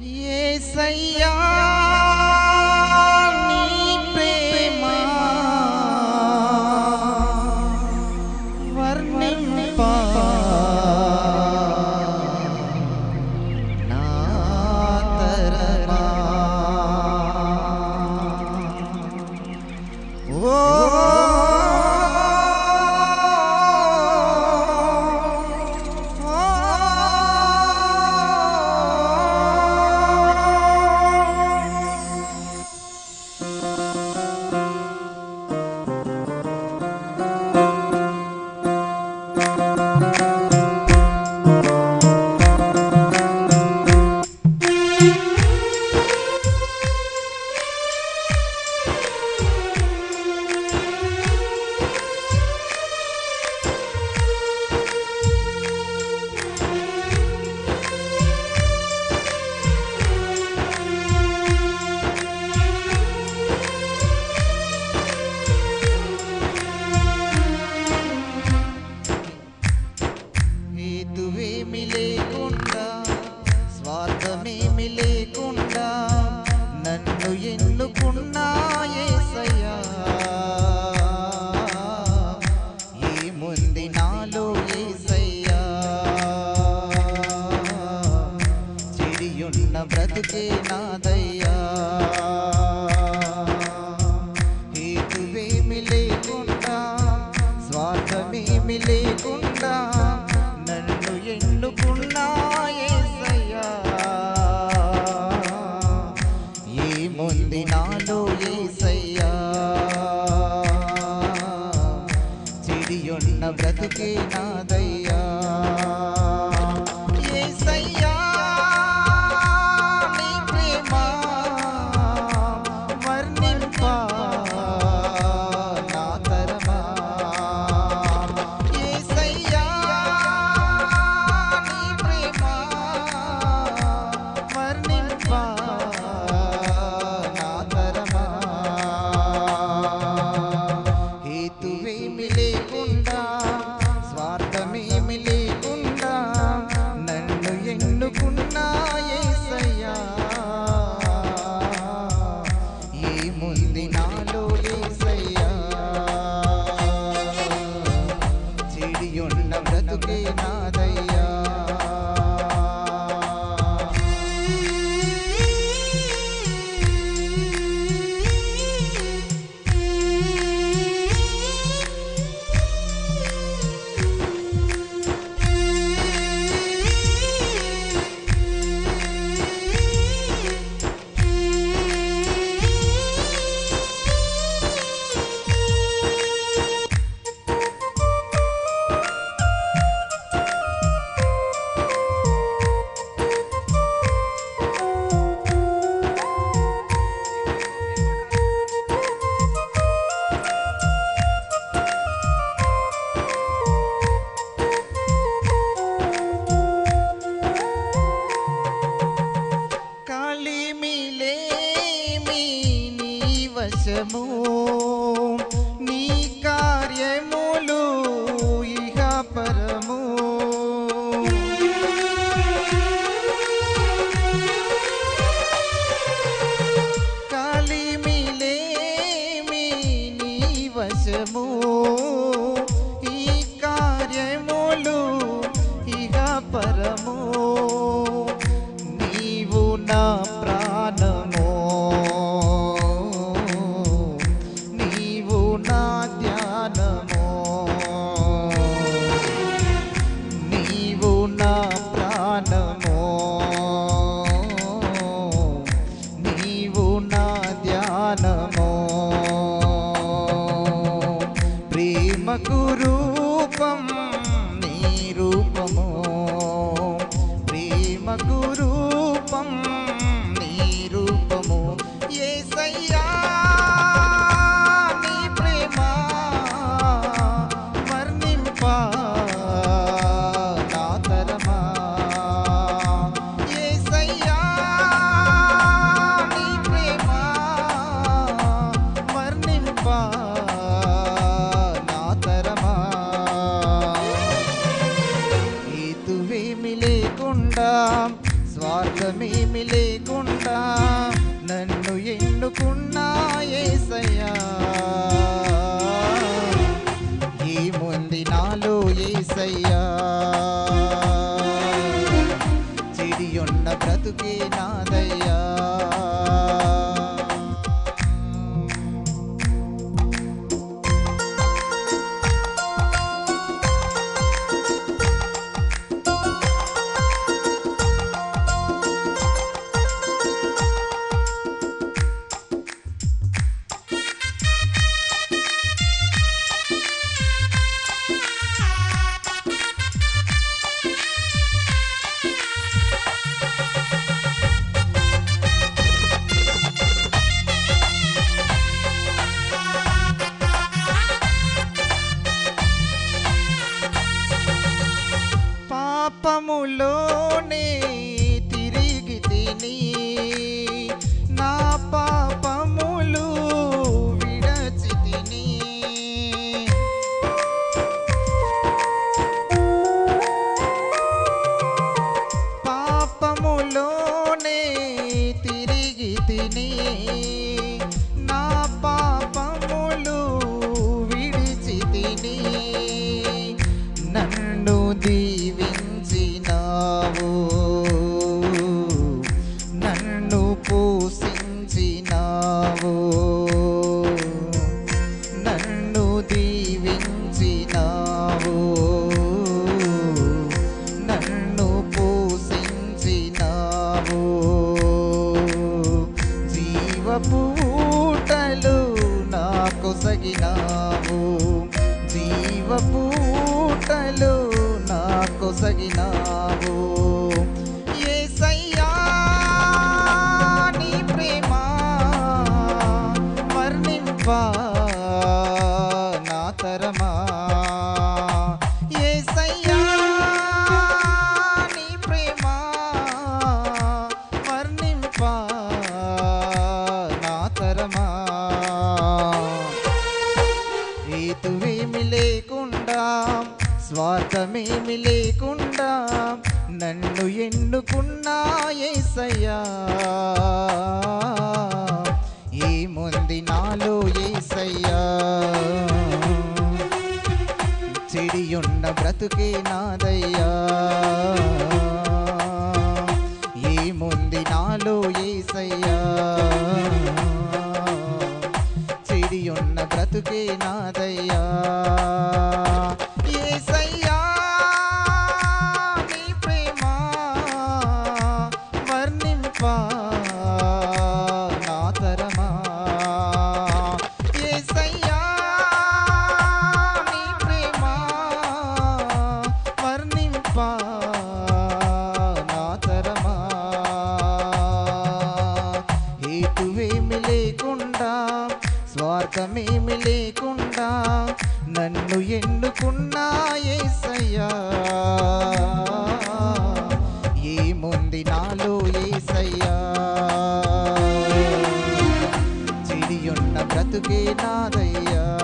ஏசையா బ్రతుకే guru. లేకుండా నన్ను ఎన్నుకున్నా ఏసయ్యా. ఏముంది నాలో ఏసయ్యా. చెడియున్న బ్రతుకే నా స్వార్థమేమి లేకుండా నన్ను ఎన్నుకున్నా ఏసయ్యా. ఏముంది నాలో ఏసయ్యా? చెడియున్న బ్రతుకే నాదయ్యా. ఏముంది నాలో ఏసయ్యా? చెడియున్న బ్రతుకే నాదయ్యా. లేకుండా నన్ను ఎన్నుకున్నా ఏసయ్యా. ఏముంది నాలో ఏసయ్యా? చిడియున్న బ్రతుకే నాదయ్యా.